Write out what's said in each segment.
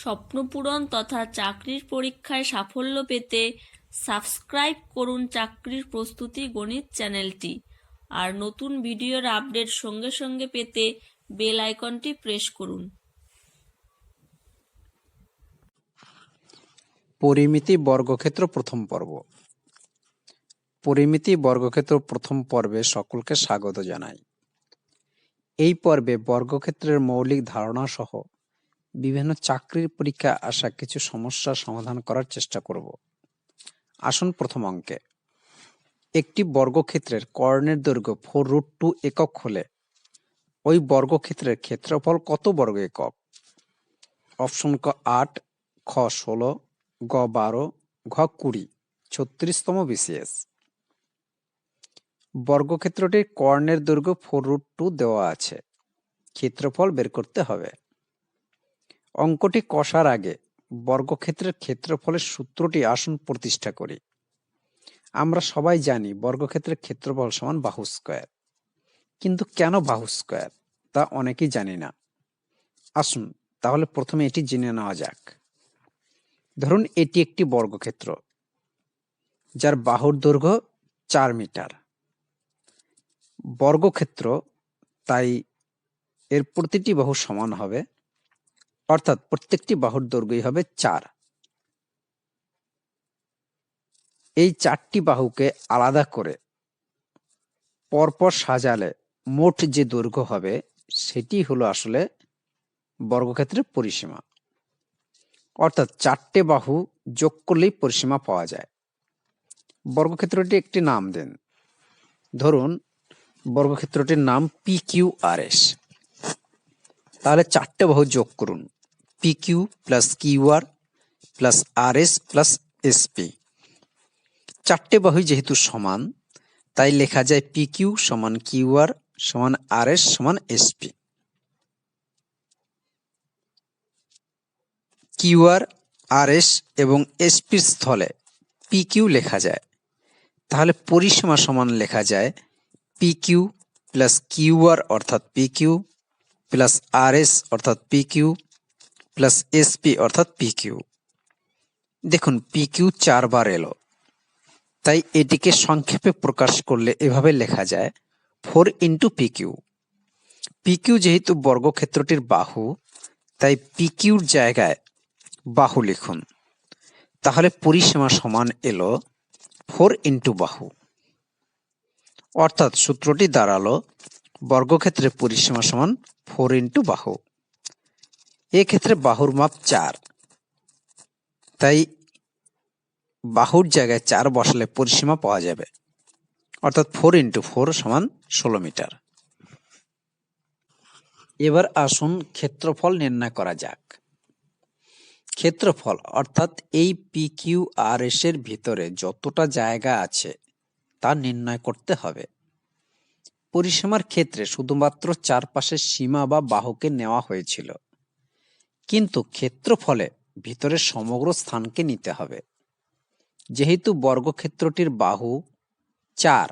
স্বপ্নপূরণ তথা চাকরির পরীক্ষায় সাফল্য পেতে সাবস্ক্রাইব করুন চাকরির প্রস্তুতি গণিত চ্যানেলটি। আর নতুন ভিডিওর আপডেট সঙ্গে সঙ্গে পেতে বেল আইকনটি প্রেস করুন। পরিমিতি বর্গক্ষেত্র প্রথম পর্ব। পরিমিতি বর্গক্ষেত্র প্রথম পর্বে সকলকে স্বাগত জানাই। এই পর্বে বর্গক্ষেত্রের মৌলিক ধারণা সহ বিভিন্ন চাকরির পরীক্ষায় আসা কিছু সমস্যার সমাধান করার চেষ্টা করব। আসুন প্রথম অঙ্কে। একটি বর্গক্ষেত্রের কর্ণের দৈর্ঘ্য ফোর রুট টু একক হলে ওই বর্গক্ষেত্রের ক্ষেত্রফল কত বর্গ একক? অপশন ক আট, খ ষোলো, গ বারো, ঘ কুড়ি, ছত্রিশতম বিসিএস। বর্গক্ষেত্রটির কর্ণের দৈর্ঘ্য ফোর রুট টু দেওয়া আছে। ক্ষেত্রফল বের করতে হবে। অঙ্কটি কষার আগে বর্গক্ষেত্রের ক্ষেত্রফলের সূত্রটি আসুন প্রতিষ্ঠা করি। আমরা সবাই জানি বর্গক্ষেত্রের ক্ষেত্রফল সমান বাহু স্কয়ার। কিন্তু কেন বাহু স্কয়ার? তা অনেকেই জানি না। আসুন তাহলে প্রথমে এটি জেনে নেওয়া যাক। ধরুন এটি একটি বর্গক্ষেত্র, যার বাহুর দৈর্ঘ্য চার মিটার। বর্গক্ষেত্র তাই এর প্রতিটি বাহু সমান হবে অর্থাৎ প্রত্যেকটি বাহুর দৈর্ঘ্যই হবে চার। এই চারটি বাহুকে আলাদা করে পরপর সাজালে মোট যে দৈর্ঘ্য হবে, সেটি হলো আসলে বর্গক্ষেত্রের পরিসীমা। অর্থাৎ চারটে বাহু যোগ করলেই পরিসীমা পাওয়া যায়। বর্গক্ষেত্রটি একটি নাম দেন। ধরুন, বর্গক্ষেত্রটির নাম পি কিউ আর এস তাহলে চারটে বাহু যোগ করুন। P Q plus Q R plus R S plus SP চারটে বাহু যেহেতু সমান, তাই লেখা যায় পি কিউ সমান কিউ আর সমান আর এস সমান SP QR R R S এবং এসপির স্থলে পি কিউ লেখা যায়। তাহলে পরিসীমা সমান লেখা যায় পি কিউ প্লাস কিউআর অর্থাৎ P Q plus R S অর্থাৎ পি কিউ প্লাস এসপি অর্থাৎ পি কিউ দেখুন পি কিউ চারবার এলো। তাই এটিকে সংক্ষেপে প্রকাশ করলে এভাবে লেখা যায় four into P Q P Q যেহেতু বর্গক্ষেত্রটির বাহু, তাই পি কিউর জায়গায় বাহু লিখুন। তাহলে পরিসীমা সমান এলো ফোর ইন্টু বাহু। অর্থাৎ সূত্রটি দাঁড়াল বর্গক্ষেত্রে পরিসীমা সমান ফোর ইন্টু বাহু। এক্ষেত্রে বাহুর মাপ চার। তাই বাহুর জায়গায় চার বসালে পরিসীমা পাওয়া যাবে। অর্থাৎ ফোর ইন্টু ফোর সমান ষোলো মিটার। এবার আসুন ক্ষেত্রফল নির্ণয় করা যাক। ক্ষেত্রফল, অর্থাৎ এই পি কিউ আর এস এর ভিতরে যতটা জায়গা আছে, তা নির্ণয় করতে হবে। পরিসীমার ক্ষেত্রে শুধুমাত্র চারপাশের সীমা বা বাহুকে নেওয়া হয়েছিল। কিন্তু ক্ষেত্রফলে ভিতরের সমগ্র স্থানকে নিতে হবে। যেহেতু বর্গক্ষেত্রটির বাহু চার,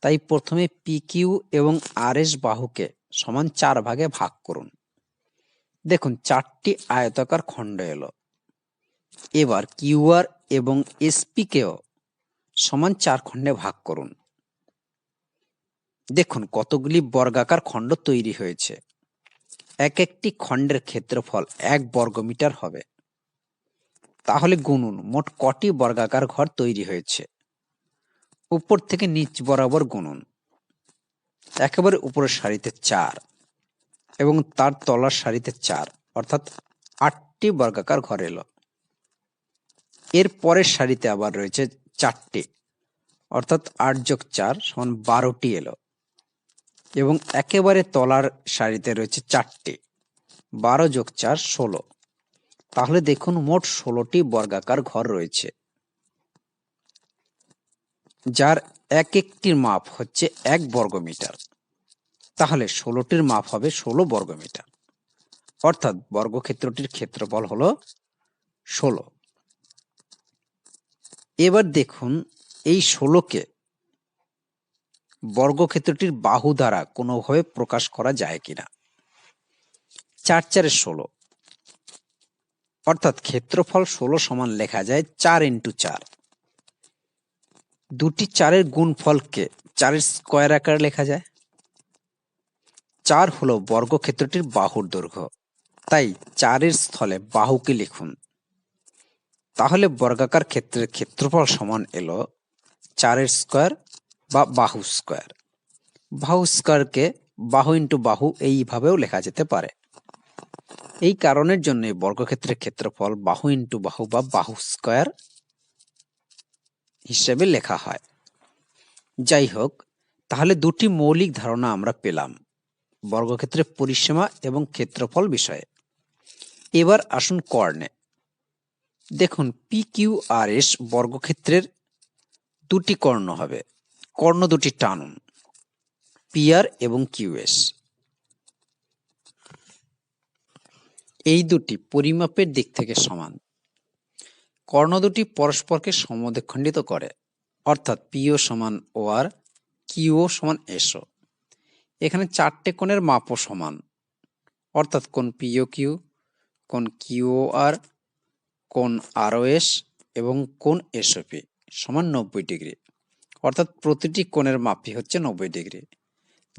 তাই প্রথমে পি কিউ এবং আর এস বাহুকে সমান চার ভাগে ভাগ করুন। দেখুন, চারটি আয়তাকার খণ্ড এলো। এবার কিউআর এবং এসপিকেও সমান চার খণ্ডে ভাগ করুন। দেখুন, কতগুলি বর্গাকার খণ্ড তৈরি হয়েছে। এক একটি খণ্ডের ক্ষেত্রফল এক বর্গমিটার হবে। তাহলে গুনুন, মোট কটি বর্গাকার ঘর তৈরি হয়েছে? উপর থেকে নিচ বরাবর গুনুন। একেবারে উপরের সারিতে চার এবং তার তলার সারিতে চার, অর্থাৎ আটটি বর্গাকার ঘর এলো। এর পরের সারিতে আবার রয়েছে চারটি, অর্থাৎ আট যোগ চার সমান বারোটি এলো। এবং একেবারে তলার সারিতে রয়েছে চারটি। বারো যোগ চার, ষোলো। তাহলে দেখুন মোট ষোলোটি বর্গাকার ঘর রয়েছে। যার এক একটির মাপ হচ্ছে এক বর্গমিটার। তাহলে ষোলোটির মাপ হবে ষোলো বর্গমিটার। অর্থাৎ বর্গক্ষেত্রটির ক্ষেত্রফল হলো ষোলো। এবার দেখুন এই ষোলোকে বর্গক্ষেত্রটির বাহু দ্বারা কোনোভাবে প্রকাশ করা যায় কিনা। চার চারে ষোলো। অর্থাৎ ক্ষেত্রফল ষোলো সমান লেখা যায় চার ইন্টু চার। দুটি চারের গুণফলকে চারের স্কোয়ার আকারে লেখা যায়? চার হলো বর্গক্ষেত্রটির বাহুর দৈর্ঘ্য। তাই চারের স্থলে বাহুকে লিখুন। তাহলে বর্গাকার ক্ষেত্রের ক্ষেত্রফল সমান এলো চারের স্কোয়ার বা বাহু স্কোয়ার। বাহু স্কোয়ারকে বাহু ইন্টু বাহু এইভাবেও লেখা যেতে পারে। এই কারণের জন্য বর্গক্ষেত্রের ক্ষেত্রফল বাহু ইন্টু বাহু বা বাহু স্কোয়ার হিসেবে লেখা হয়। যাই হোক, তাহলে দুটি মৌলিক ধারণা আমরা পেলাম বর্গক্ষেত্রের পরিসীমা এবং ক্ষেত্রফল বিষয়ে। এবার আসুন কর্ণে। দেখুন পি কিউ আর এস বর্গক্ষেত্রের দুটি কর্ণ হবে। কর্ণ দুটি টানুন, পিআর এবং কিউএস। এই দুটি পরিমাপের দিক থেকে সমান। কর্ণ দুটি পরস্পরকে সমদ্বিখণ্ডিত করে, অর্থাৎ পিও সমান ও আর কিউও সমান এসও। এখানে চারটে কোণের মাপও সমান, অর্থাৎ কোণ পিও কিউ, কোণ কিউও আর, কোণ আরও এস এবং কোণ এসওপি, সমান নব্বই ডিগ্রি। অর্থাৎ প্রতিটি কোণের মাপই হচ্ছে নব্বই ডিগ্রি।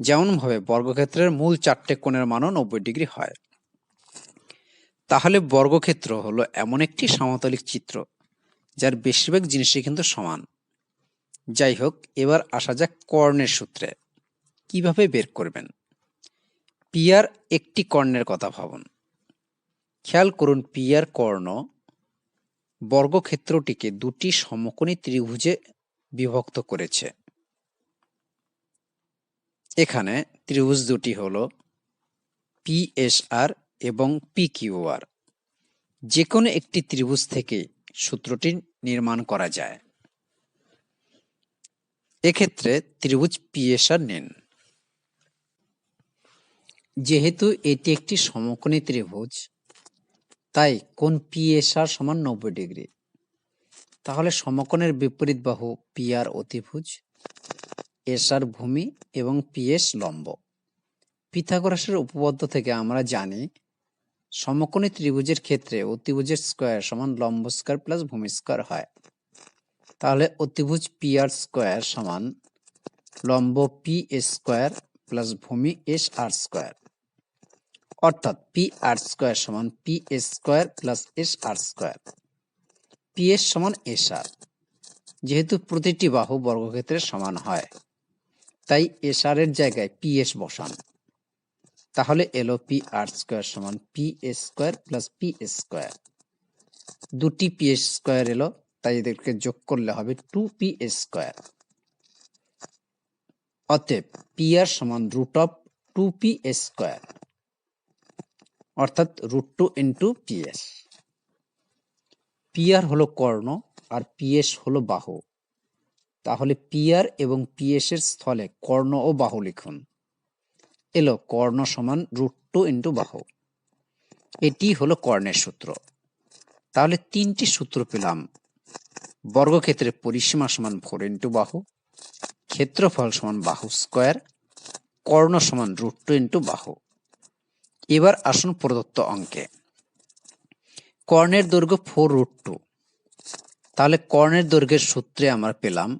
যেমনভাবে বর্গক্ষেত্রের মূল চারটে কোণের মানও নব্বই ডিগ্রি হয়। তাহলে বর্গক্ষেত্র হলো এমন একটি সমতলিক চিত্র, যার বেশিরভাগ জিনিসই কিন্তু সমান। যাই হোক, এবার আসা যাক কর্ণের সূত্রে। কীভাবে বের করবেন? পিয়ার একটি কর্ণের কথা ভাবুন। খেয়াল করুন পিয়ার কর্ণ বর্গক্ষেত্রটিকে দুটি সমকোণী ত্রিভুজে বিভক্ত করেছে। এখানে ত্রিভুজ দুটি হলো পিএসআর এবং পিকিউআর যে কোনো একটি ত্রিভুজ থেকে সূত্রটি নির্মাণ করা যায়। এক্ষেত্রে ত্রিভুজ পিএসআর নিন। যেহেতু এটি একটি সমকোণী ত্রিভুজ, তাই কোন পিএসআর সমান নব্বই ডিগ্রি। তাহলে সমকোণের বিপরীত বাহু পিআর অতিভুজ এসআর ভূমি এবং পিএস লম্ব। পিথাগোরাসের উপপাদ্য থেকে আমরা জানি সমকোণী ত্রিভুজের ক্ষেত্রে অতিভুজের স্কোয়ার সমান লম্ব স্কোয়ার প্লাস ভূমি স্কোয়ার হয়। তাহলে অতিভুজ পি আর স্কোয়ার সমান লম্ব পি এস স্কোয়ার প্লাস ভূমি এস আর স্কোয়ার। অর্থাৎ পি আর স্কোয়ার সমান P S square plus S R square. P S সমান এস আর যেহেতু প্রতিটি বাহু বর্গক্ষেত্রের সমান হয়, তাই এস আর এর জায়গায় পি এস বসান। তাহলে এলো পি আর স্কোয়ার সমান P square plus P square. দুটি পি স্কোয়ার এলো, তাই এদেরকে যোগ করলে হবে টু পি স্কোয়ার। অতএব পি আর সমান root of two P square, অর্থাৎ root two into P S P R হলো কর্ণ আর পিএস হলো বাহু। তাহলে পি আর এবং পি এস এর স্থলে কর্ণ ও বাহু লিখুন। এলো, কর্ণ সমান রুট টু ইন্টু বাহু। এটি হলো কর্ণের সূত্র। তাহলে তিনটি সূত্র পেলাম। বর্গক্ষেত্রে পরিসীমা সমান ফোর ইন্টু বাহু, ক্ষেত্রফল সমান বাহু স্কোয়ার, কর্ণ সমান রুট টু ইন্টু বাহু। এবার আসুন প্রদত্ত অঙ্কে। কর্ণের দৈর্ঘ্য ফোর রুট টু তাহলে কর্ণের দৈর্ঘ্যের সূত্রে আমরা পেলাম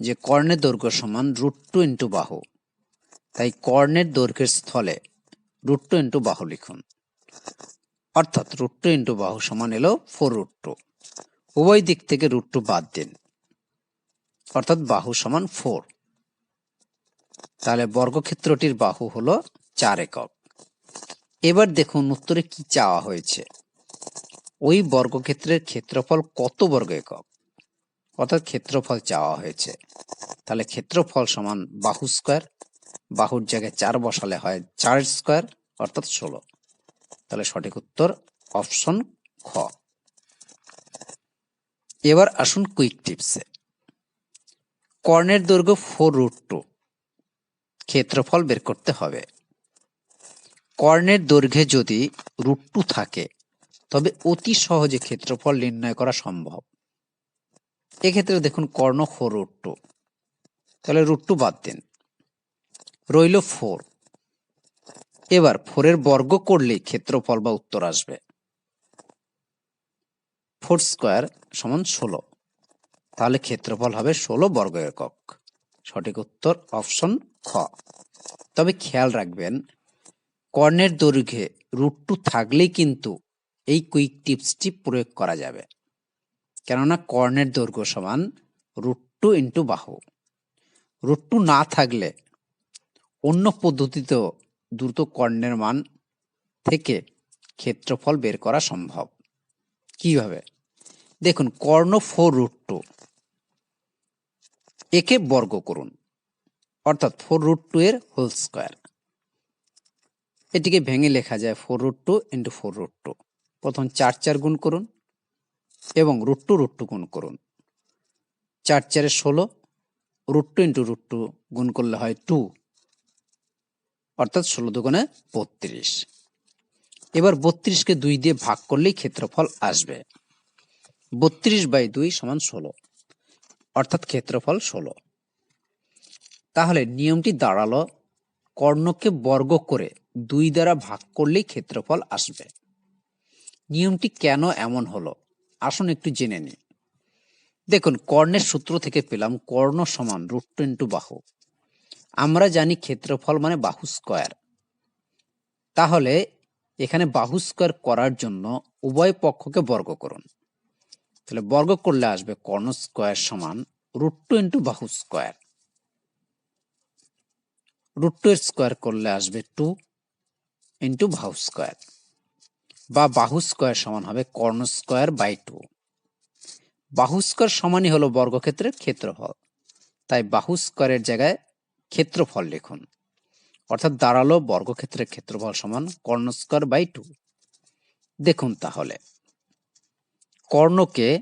যে কর্ণের দৈর্ঘ্য সমান রুট টু ইন্টু বাহু। তাই কর্ণের দৈর্ঘ্যের স্থলে রুট টু ইন্টু বাহু লিখুন। অর্থাৎ রুট টু ইন্টু বাহু সমান এলো ফোর রুট টু উভয় দিক থেকে রুট টু বাদ দিন। অর্থাৎ বাহু সমান ফোর তাহলে বর্গক্ষেত্রটির বাহু হলো চার একক। এবার দেখুন উত্তরে কি চাওয়া হয়েছে। ওই বর্গক্ষেত্রের ক্ষেত্রফল কত বর্গ একক? অর্থাৎ ক্ষেত্রফল চাওয়া হয়েছে। তাহলে ক্ষেত্রফল সমান বাহু স্কোয়ার, বাহুর জায়গায় চার বসালে হয় চার স্কোয়ার, অর্থাৎ ষোলো। তাহলে সঠিক উত্তর অপশন খ। এবার আসুন কুইক টিপসে কর্ণের দৈর্ঘ্য ফোর রুট টু ক্ষেত্রফল বের করতে হবে। কর্ণের দৈর্ঘ্যে যদি রুট টু থাকে তবে অতি সহজে ক্ষেত্রফল নির্ণয় করা সম্ভব। এক্ষেত্রে দেখুন কর্ণ ফোর রুট টু তাহলে রুট টু বাদ দিন। রইল ফোর। এবার ফোরের বর্গ করলেই ক্ষেত্রফল বা উত্তর আসবে। ফোর স্কোয়ার সমান ষোলো। তাহলে ক্ষেত্রফল হবে ষোলো বর্গ একক। সঠিক উত্তর অপশন খ। তবে খেয়াল রাখবেন, কর্ণের দৈর্ঘ্যে রুট টু থাকলেই কিন্তু এই কুইক টিপসটি প্রয়োগ করা যাবে। কেননা কর্ণের দৈর্ঘ্য সমান রুট টু ইন্টু বাহু। রুট টু না থাকলে অন্য পদ্ধতিতেও দ্রুত কর্ণের মান থেকে ক্ষেত্রফল বের করা সম্ভব। কীভাবে? দেখুন, কর্ণ ফোর রুট টু একে বর্গ করুন। অর্থাৎ ফোর রুট টু এর হোল স্কোয়ার এটিকে ভেঙে লেখা যায় four root two into four root two প্রথম চার চার গুণ করুন এবং রুট টু রুট টু গুণ করুন। চার চারে ষোলো root two into root two গুণ করলে হয় টু অর্থাৎ ষোলো দুগুণে বত্রিশ। এবার বত্রিশকে দুই দিয়ে ভাগ করলেই ক্ষেত্রফল আসবে। বত্রিশ বাই দুই সমান ষোলো, অর্থাৎ ক্ষেত্রফল ষোলো। তাহলে নিয়মটি দাঁড়াল কর্ণকে বর্গ করে দুই দ্বারা ভাগ করলেই ক্ষেত্রফল আসবে। নিয়মটি কেন এমন হলো? আসুন একটু জেনে নিই। দেখুন, কর্ণের সূত্র থেকে পেলাম কর্ণ সমান রুট টু ইন্টু বাহু। আমরা জানি ক্ষেত্রফল মানে বাহু স্কয়ার। তাহলে এখানে বাহু স্কয়ার করার জন্য উভয় পক্ষকে বর্গ করুন। তাহলে বর্গ করলে আসবে কর্ণ স্কয়ার সমান রুট টু ইন্টু বাহু স্কয়ার। রুট টু স্কোয়ার করলে আসবে টু ইন্টু বাহু স্কোয়ার। বা বাহু স্কোয়ার সমান হবে কর্ণ স্কোয়ার বাই টু। বাহু স্কোয়ার সমানই হলো বর্গক্ষেত্রের ক্ষেত্রফল। তাই বাহু স্কোয়ারের জায়গায় ক্ষেত্রফল লিখুন। অর্থাৎ দাঁড়াল বর্গক্ষেত্রের ক্ষেত্রফল সমান কর্ণ স্কোয়ার বাই টু। দেখুন তাহলে। কর্ণকে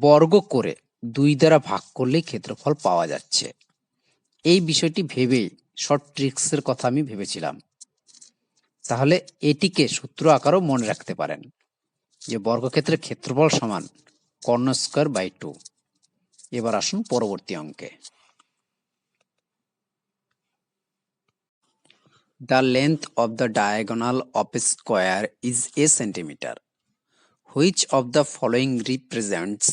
বর্গ করে দুই দ্বারা ভাগ করলেই ক্ষেত্রফল পাওয়া যাচ্ছে। এই বিষয়টি ভেবেই শর্ট ট্রিক্সের কথা আমি ভেবেছিলাম। তাহলে এটিকে সূত্র আকারও মনে রাখতে পারেন যে বর্গক্ষেত্রের ক্ষেত্রফল সমান কর্ণ স্কোয়ার বাই টু। এবার আসুন পরবর্তী অঙ্কে। The length of the diagonal of square is a centimetre which of the following represents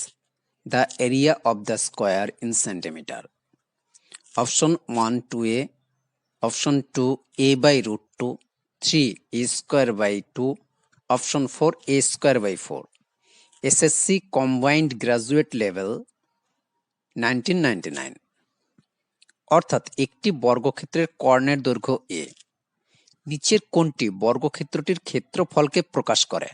the area of the square in centimetre option one two a option two a by root two three a square by two option four a square by four SSC combined graduate level nineteen ninety nine অর্থাৎ একটি বর্গক্ষেত্রের কর্ণের দৈর্ঘ্য এ নিচের কোনটি বর্গক্ষেত্রটির ক্ষেত্রফলকে প্রকাশ করে।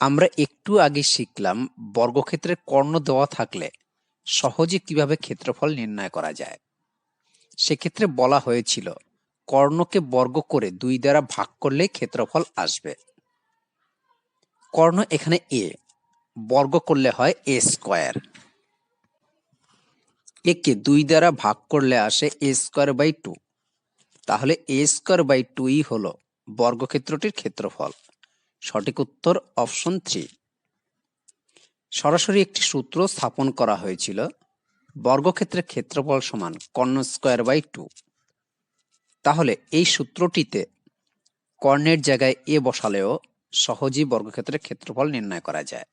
আমরা একটু আগে শিখলাম বর্গক্ষেত্রের কর্ণ দেওয়া থাকলে সহজে কীভাবে ক্ষেত্রফল নির্ণয় করা যায়। সেক্ষেত্রে বলা হয়েছিল কর্ণকে বর্গ করে দুই দ্বারা ভাগ করলে ক্ষেত্রফল আসবে। কর্ণ এখানে এ বর্গ করলে হয় এ স্কোয়ার একে দুই দ্বারা ভাগ করলে আসে এ স্কোয়ার বাই টু তাহলে এ স্কোয়ার বাই টুই হল বর্গক্ষেত্রটির ক্ষেত্রফল। সঠিক উত্তর অপশন থ্রি সরাসরি একটি সূত্র স্থাপন করা হয়েছিল, বর্গক্ষেত্রের ক্ষেত্রফল সমান কর্ণ স্কোয়ার বাই টু তাহলে এই সূত্রটিতে কর্ণের জায়গায় এ বসালেও সহজেই বর্গক্ষেত্রের ক্ষেত্রফল নির্ণয় করা যায়।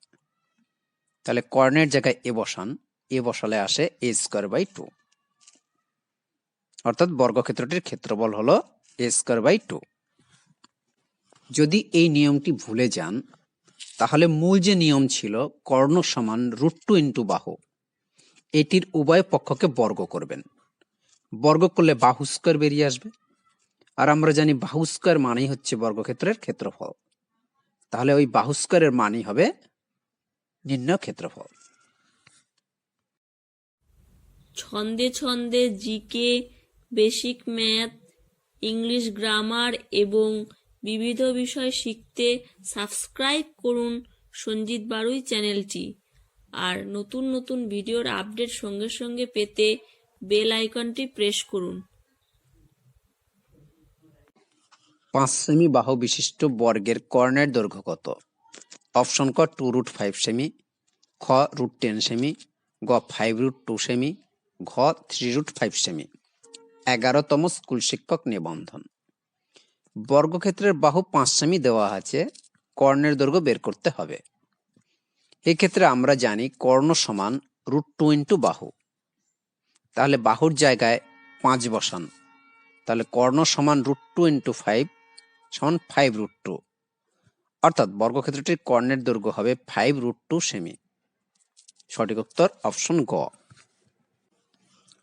তাহলে কর্ণের জায়গায় এ বসান, এ বসালে আসে এ স্কোয়ার বাই টু অর্থাৎ বর্গক্ষেত্রটির ক্ষেত্রফল হলো এ স্কোয়ার বাই টু যদি এই নিয়মটি ভুলে যান, তাহলে মূল যে নিয়ম ছিল, কর্ণ সমান রুট টু ইন্টু বাহু, এটির উভয় পক্ষকে বর্গ করবেন। বর্গ করলে বাহু স্কোয়ার বেরিয়ে আসবে। আর আমরা জানি বাহু স্কোয়ার মানেই হচ্ছে বর্গক্ষেত্রের ক্ষেত্রফল। তাহলে ওই বাহু স্কোয়ারের মানই হবে নির্ণয় ক্ষেত্রফল। ছন্দে ছন্দে GK, basic math, English grammar এবং বিবিধ বিষয় শিখতে সাবস্ক্রাইব করুন সঞ্জিত বারুই চ্যানেলটি। আর নতুন নতুন ভিডিওর আপডেট সঙ্গে সঙ্গে পেতে বেল আইকনটি প্রেস করুন। পাঁচ সেমি বাহু বিশিষ্ট বর্গের কর্ণের দৈর্ঘ্য কত? অপশন ক, টু রুট ফাইভ সেমি, খ, রুট টেন সেমি, গ, ফাইভ রুট টু সেমি, ঘ, থ্রি রুট ফাইভ সেমি। এগারোতম স্কুল শিক্ষক নিবন্ধন। বর্গক্ষেত্রের বাহু পাঁচ সেমি দেওয়া আছে, কর্ণের দৈর্ঘ্য বের করতে হবে। এক্ষেত্রে আমরা জানি কর্ণ সমান রুট টু ইন্টু বাহু। তাহলে বাহুর জায়গায় পাঁচ বসান। তাহলে কর্ণ সমান রুট টু ইন্টু ফাইভ সমান ফাইভ রুট টু অর্থাৎ বর্গক্ষেত্রটির কর্ণের দৈর্ঘ্য হবে ফাইভ রুট টু সেমি সঠিক উত্তর অপশন গ।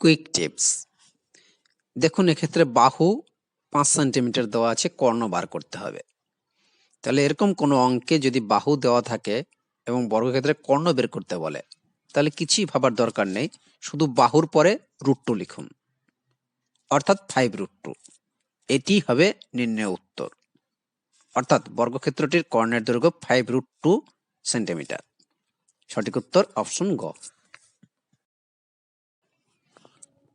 কুইক টিপস দেখুন, এক্ষেত্রে বাহু পাঁচ সেন্টিমিটার দেওয়া আছে, কর্ণ বার করতে হবে। তাহলে এরকম কোনো অঙ্কে যদি বাহু দেওয়া থাকে এবং বর্গক্ষেত্রে কর্ণ বের করতে বলে তাহলে কিছুই ভাবার দরকার নেই। শুধু বাহুর পরে রুট টু লিখুন। অর্থাৎ ফাইভ রুট টু এটি হবে নির্ণয় উত্তর। অর্থাৎ বর্গক্ষেত্রটির কর্ণের দৈর্ঘ্য ফাইভ রুট টু সেন্টিমিটার সঠিক উত্তর অপশন গ।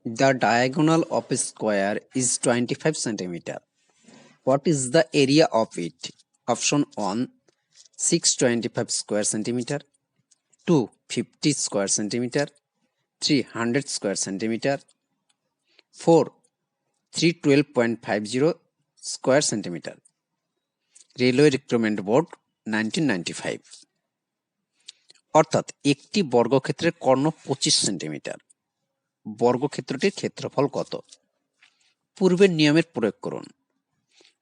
The diagonal of square is twenty five centimetre of a square is 25 centimeter. What is six twenty five square Option 1 625 square centimeter, 2 50 square centimeter, 3 100 square centimeter, 4 312.50 square centimeter. Railway recruitment board nineteen অর্থাৎ একটি বর্গক্ষেত্রের কর্ণ পঁচিশ centimetre. বর্গক্ষেত্রটির ক্ষেত্রফল কত? পূর্বের নিয়মের প্রয়োগ করুন।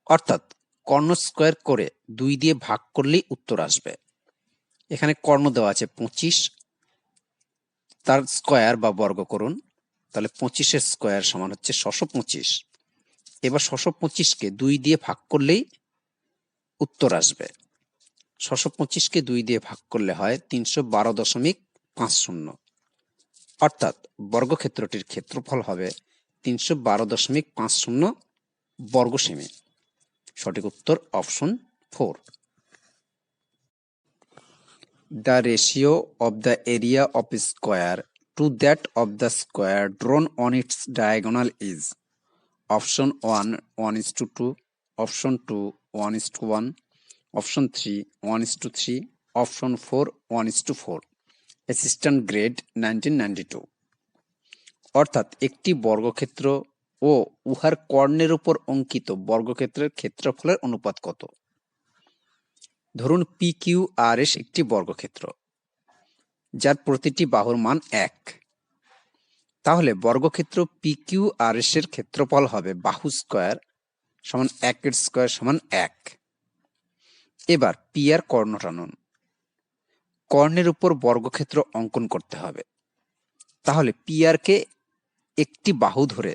অর্থাৎ কর্ণ স্কোয়ার করে দুই দিয়ে ভাগ করলেই উত্তর আসবে। এখানে কর্ণ দেওয়া আছে পঁচিশ। তার স্কোয়ার বা বর্গ করুন। তাহলে পঁচিশের স্কোয়ার সমান হচ্ছে ছশো পঁচিশ। এবার ছশো পঁচিশকে দুই দিয়ে ভাগ করলেই উত্তর আসবে। ছশো পঁচিশকে দুই দিয়ে ভাগ করলে হয় তিনশো বারো দশমিক পাঁচ শূন্য। অর্থাৎ বর্গক্ষেত্রটির ক্ষেত্রফল হবে তিনশো বারো দশমিক পাঁচ শূন্য বর্গ সেমি সঠিক উত্তর option four. The ratio of the area of square to that of the square drawn on its diagonal is option one one is to two option two one is to one option three one is to three option four one is to four assistant grade nineteen ninety two অর্থাৎ একটি বর্গক্ষেত্র ও উহার কর্ণের উপর অঙ্কিত বর্গক্ষেত্রের ক্ষেত্রফলের অনুপাত কত? ধরুন পি কিউ আর এস একটি বর্গক্ষেত্র, যার প্রতিটি বাহুর মান এক। তাহলে বর্গক্ষেত্র পি কিউ আর এস এর ক্ষেত্রফল হবে বাহু স্কোয়ার সমান একের স্কোয়ার সমান এক। এবার পি আর কর্ণ টানুন। কর্ণের উপর বর্গক্ষেত্র অঙ্কন করতে হবে। তাহলে পিআরকে একটি বাহু ধরে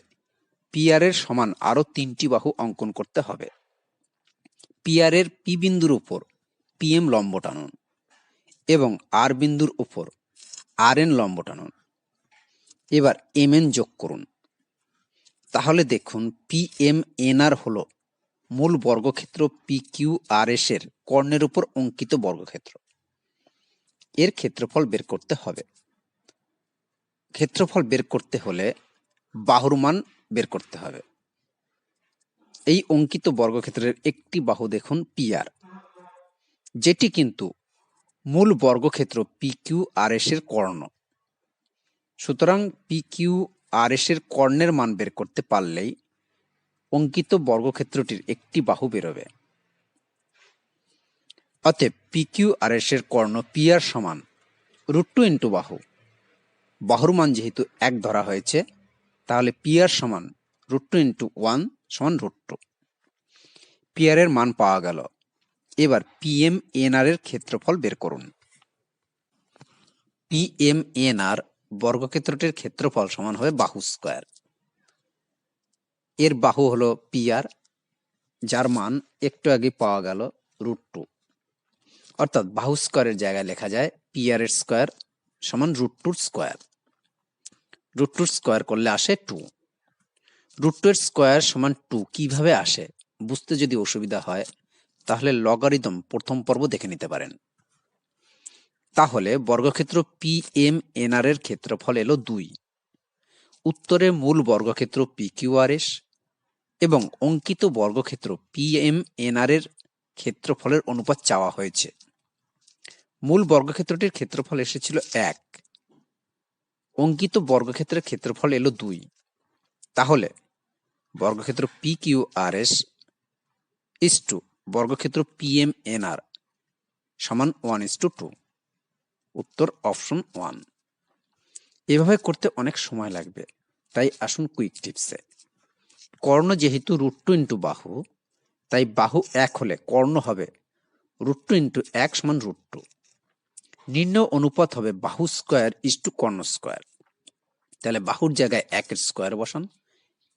পিআর এর সমান আরও তিনটি বাহু অঙ্কন করতে হবে। পিআর এর পি বিন্দুর উপর পিএম লম্ব টানুন এবং আর বিন্দুর উপর আর এন লম্ব টানুন। এবার এম এন যোগ করুন। তাহলে দেখুন পি এম এন আর হল মূল বর্গক্ষেত্র পি কিউ আর এস এর কর্ণের উপর অঙ্কিত বর্গক্ষেত্র। এর ক্ষেত্রফল বের করতে হবে। ক্ষেত্রফল বের করতে হলে বাহুর মান বের করতে হবে। এই অঙ্কিত বর্গক্ষেত্রের একটি বাহু দেখুন পিআর যেটি কিন্তু মূল বর্গক্ষেত্র পি কিউ আর এস এর কর্ণ। সুতরাং পি কিউ আর এস এর কর্ণের মান বের করতে পারলেই অঙ্কিত বর্গক্ষেত্রটির একটি বাহু বেরোবে। অতএব পি কিউ আর এস এর কর্ণ পি আর সমান রুট টু ইন্টু বাহু। বাহুর মান যেহেতু এক ধরা হয়েছে, তাহলে পি আর সমান রুট টু ইন্টু ওয়ান সমান রুট টু পি আর এর মান পাওয়া গেল। এবার পি এম এন আর এর ক্ষেত্রফল বের করুন। পি এম এন আর বর্গক্ষেত্রটির ক্ষেত্রফল সমান হবে বাহু স্কোয়ার। এর বাহু হলো পি আর যার মান একটু আগে পাওয়া গেল রুট টু। অর্থাৎ বাহু স্কোয়ারের জায়গায় লেখা যায় পি আর এর স্কোয়ার সমান রুট টুর স্কোয়ার। রুট টুর স্কোয়ার করলে আসে টু। রুট টু এর স্কোয়ার সমান টু কীভাবে আসে? বুঝতে যদি অসুবিধা হয় তাহলে লগারিদম প্রথম পর্ব দেখে নিতে পারেন। তাহলে বর্গক্ষেত্র পি এম এন আর এর ক্ষেত্রফল এলো দুই। উত্তরে মূল বর্গক্ষেত্র পি কিউ আর এস এবং অঙ্কিত বর্গক্ষেত্র পি এম এন আর এর ক্ষেত্রফলের অনুপাত চাওয়া হয়েছে। মূল বর্গক্ষেত্রটির ক্ষেত্রফল এসেছিল এক। অঙ্কিত বর্গক্ষেত্রের ক্ষেত্রফল এলো দুই। তাহলে বর্গক্ষেত্র P Q R S is to বর্গক্ষেত্র পি এম এন আর সমান one is to two two option one এভাবে করতে অনেক সময় লাগবে, তাই আসুন কুইক টিপসে কর্ণ যেহেতু রুট টু ইন্টু বাহু, তাই বাহু এক হলে কর্ণ হবে রুট টু ইন্টু এক সমান রুট টু নিম্ন অনুপাত হবে বাহু স্কোয়ার ইস টু কর্ণ স্কোয়ার তাহলে বাহুর জায়গায় একের স্কোয়ার বসান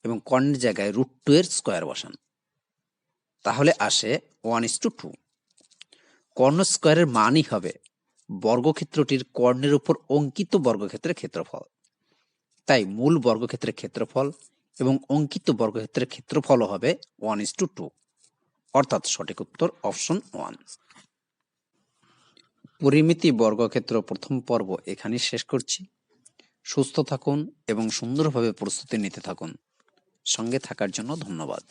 এবং কর্ণের জায়গায় রুট টু এর স্কোয়ার বসান। তাহলে আসে ওয়ান ইস টু টু কর্ণ স্কোয়ারের মানই হবে বর্গক্ষেত্রটির কর্ণের উপর অঙ্কিত বর্গক্ষেত্রের ক্ষেত্রফল। তাই মূল বর্গক্ষেত্রের ক্ষেত্রফল এবং অঙ্কিত বর্গক্ষেত্রের ক্ষেত্রফলও হবে ওয়ান ইস টু টু অর্থাৎ সঠিক উত্তর অপশন ওয়ান পরিমিতি বর্গক্ষেত্র প্রথম পর্ব এখানেই শেষ করছি। সুস্থ থাকুন এবং সুন্দরভাবে প্রস্তুতি নিতে থাকুন। সঙ্গে থাকার জন্য ধন্যবাদ।